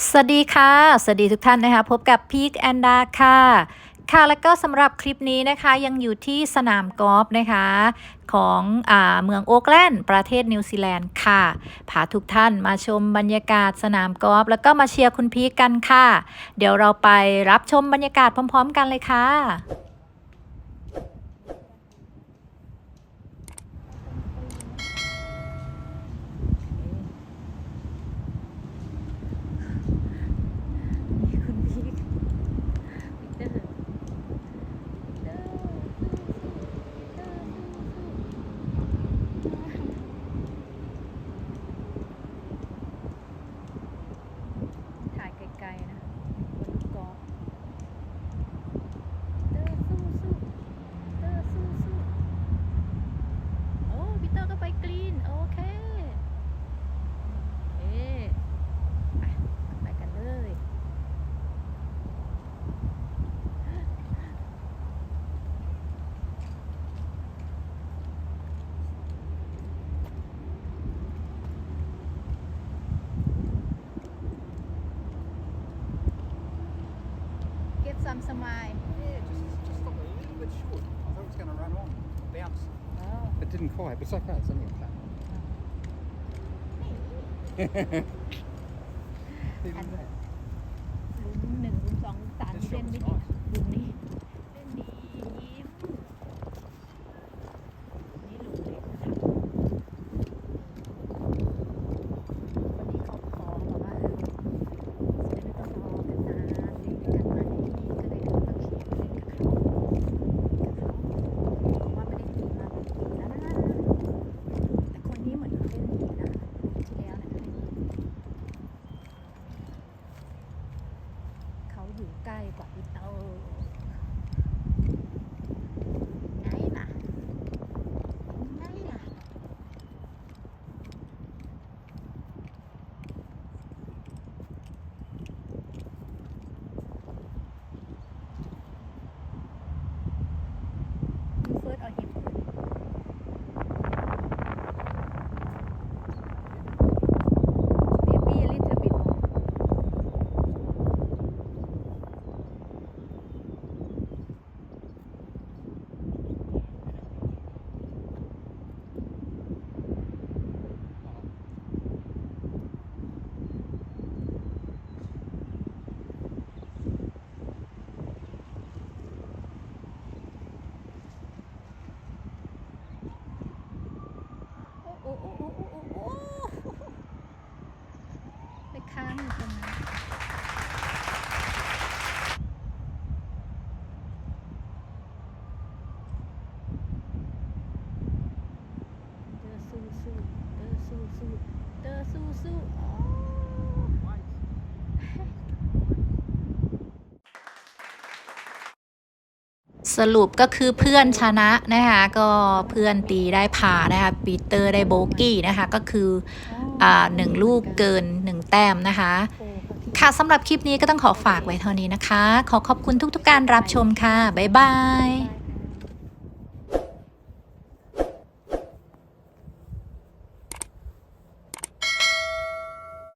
สวัสดีค่ะ สวัสดีทุกท่านนะคะ พบกับพีคแอนดาค่ะ ค่ะแล้วก็สำหรับคลิปนี้นะคะยังอยู่ที่สนามกอล์ฟนะคะของอาเมืองโอ๊กแลนด์ประเทศนิวซีแลนด์ค่ะพาทุกท่านมาชมบรรยากาศสนามกอล์ฟแล้วก็มาเชียร์คุณพีคกันค่ะ เดี๋ยวเราไปรับชมบรรยากาศพร้อม ๆ กันเลยค่ะ คุณพีควิกเตอร์วิกเตอร์วิกเตอร์ถ่ายไกลๆนะบนลูกกอล์ฟเตอร์สู้สู้เตอร์สู้สู้โอ้วิกเตอร์ก็ไปกรีน โอเคเอ๊ะไปไปกันเลย Get some smile Yeah, just, just stopped a little bit short. I thought it was going to run on, bounce. oh It didn't quite, but it's okay. It's only a flat. Even And- that. หลุมหนึ่งหลุมสองหลุมสาม This นี่เล่น shot ไม่ was ดี nice. หลุมนี้เล่นดียิ้มนี่หลุมเล็กนะคะวันนี้เขาขอบอกว่าเออจะได้ไม่ต้องรอกันนานเล่นด้วยกันไหมก็เลยเอาตะเขียนเล่นกับเขากับเขาบอกว่าไม่ได้ตีมาเป็นปีแล้วนะแต่คนนี้เหมือนเขาเล่นดีนะที่แล้วนะเล่นดี เขา อยู่ใกล้กว่าพี่เตอร์ไงล่ะไงล่ะดูเฟิร์สเอาหิม maybe a little bit more โอ้โอ้โอ้โอ้โอ้โอ้โอ้ไปค้างอยู่ตรงนั้นเตอสู้สู้เตอสู้สู้ เตอสู้สู้อ๋อสรุปก็คือเพื่อนชนะนะคะก็เพื่อนตีได้ผ่านะคะปีเตอร์ได้โบกี้นะคะก็คืออ่าหนึ่งลูกเกินหนึ่งแต้มนะคะ ค่ะสำหรับคลิปนี้ก็ต้องขอฝากไว้เท่านี้นะคะ ขอขอบคุณทุกๆการรับชมค่ะ บ๊ายบาย